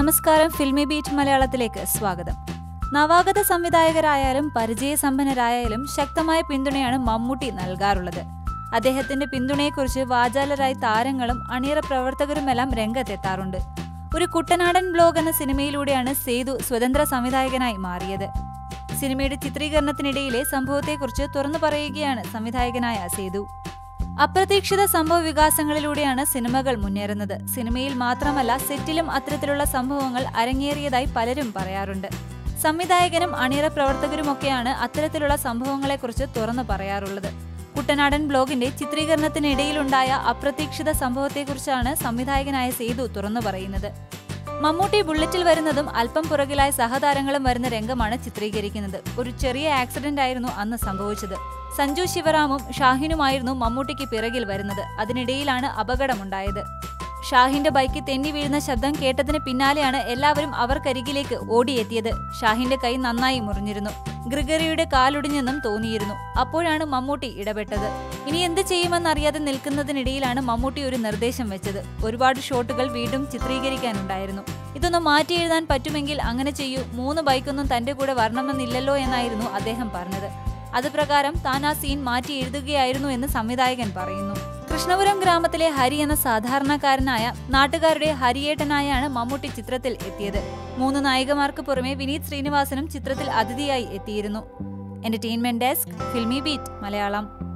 നമസ്കാരം. Filmy beat മലയാളത്തിലേക്ക് സ്വാഗതം. നവാഗത സംവിധായകരായാലും പരിചയസമ്പന്നരായാലും ശക്തമായ പിന്തുണയാണ് മമ്മൂട്ടി നൽകാറുള്ളത്. അദ്ദേഹത്തിന്റെ പിന്തുണയെക്കുറിച്ച് വാചാലരായി താരങ്ങളും അണിയറ പ്രവർത്തകരുമെല്ലാം രംഗത്തെത്താറുണ്ട്. ഒരു കുട്ടനാടൻ ബ്ലോഗ് എന്ന സിനിമയിലൂടെയാണ് സേതു സ്വതന്ത്ര സംവിധായകനായി മാറിയത്. സിനിമയുടെ ചിത്രീകരണത്തിനിടയിലെ സംഭവത്തെക്കുറിച്ച് തുറന്നു പറയുകയാണ് സംവിധായകനായ സേതു. അപ്രതീക്ഷിത സംഭവ വികാസങ്ങളിലൂടെയാണ് സിനിമകൾ മുന്നേറുന്നത്. സിനിമയിൽ മാത്രമല്ല സെറ്റിലും അത്തരത്തിലുള്ള സംഭവങ്ങൾ അരങ്ങേറിയതായി പലരും പറയാറുണ്ട്. സംവിധായകനും അണിയറ പ്രവർത്തകരുമൊക്കെയാണ് അത്തരത്തിലുള്ള സംഭവങ്ങളെക്കുറിച്ച് തുറന്നു പറയാറുള്ളത്. കുട്ടനാടൻ ബ്ലോഗിന്റെ ചിത്രീകരണത്തിനിടയിലുണ്ടായ അപ്രതീക്ഷിത സംഭവത്തെക്കുറിച്ചാണ് സംവിധായകനായ സേതു തുറന്നു പറയുന്നത്. മമ്മൂട്ടി ബുള്ളറ്റിൽ വരുന്നതും അല്പം പുറകിലായ സഹതാരങ്ങളും വരുന്ന രംഗമാണ് ചിത്രീകരിക്കുന്നത്. ഒരു ചെറിയ ആക്സിഡന്റ് ആയിരുന്നു അന്ന് സംഭവിച്ചത്. സഞ്ജു ശിവറാമും ഷാഹിനുമായിരുന്നു മമ്മൂട്ടിക്ക് പിറകിൽ വരുന്നത്. അതിനിടയിലാണ് അപകടമുണ്ടായത്. ഷാഹിന്റെ ബൈക്ക് തെന്നി വീഴുന്ന ശബ്ദം കേട്ടതിന് പിന്നാലെയാണ് എല്ലാവരും അവർക്കരികിലേക്ക് ഓടിയെത്തിയത്. ഷാഹിന്റെ കൈ നന്നായി മുറിഞ്ഞിരുന്നു. ഗ്രിഗറിയുടെ കാലൊടിഞ്ഞെന്നും തോന്നിയിരുന്നു. അപ്പോഴാണ് മമ്മൂട്ടി ഇടപെട്ടത്. ഇനി എന്ത് ചെയ്യുമെന്നറിയാതെ നിൽക്കുന്നതിനിടയിലാണ് മമ്മൂട്ടി ഒരു നിർദ്ദേശം വെച്ചത്. ഒരുപാട് ഷോട്ടുകൾ വീണ്ടും ചിത്രീകരിക്കാനുണ്ടായിരുന്നു. ഇതൊന്ന് മാറ്റി എഴുതാൻ പറ്റുമെങ്കിൽ അങ്ങനെ ചെയ്യൂ. മൂന്ന് ബൈക്കൊന്നും തന്റെ കൂടെ വരണമെന്നില്ലല്ലോ എന്നായിരുന്നു അദ്ദേഹം പറഞ്ഞത്. അത് പ്രകാരം താൻ ആ സീൻ മാറ്റി എഴുതുകയായിരുന്നു എന്ന് സംവിധായകൻ പറയുന്നു. കൃഷ്ണപുരം ഗ്രാമത്തിലെ ഹരി എന്ന സാധാരണക്കാരനായ നാട്ടുകാരുടെ ഹരിയേട്ടനായാണ് മമ്മൂട്ടി ചിത്രത്തിൽ എത്തിയത്. മൂന്ന് നായികമാർക്ക് പുറമെ വിനീത് ശ്രീനിവാസനും ചിത്രത്തിൽ അതിഥിയായി എത്തിയിരുന്നു. Entertainment desk Filmibeat Malayalam.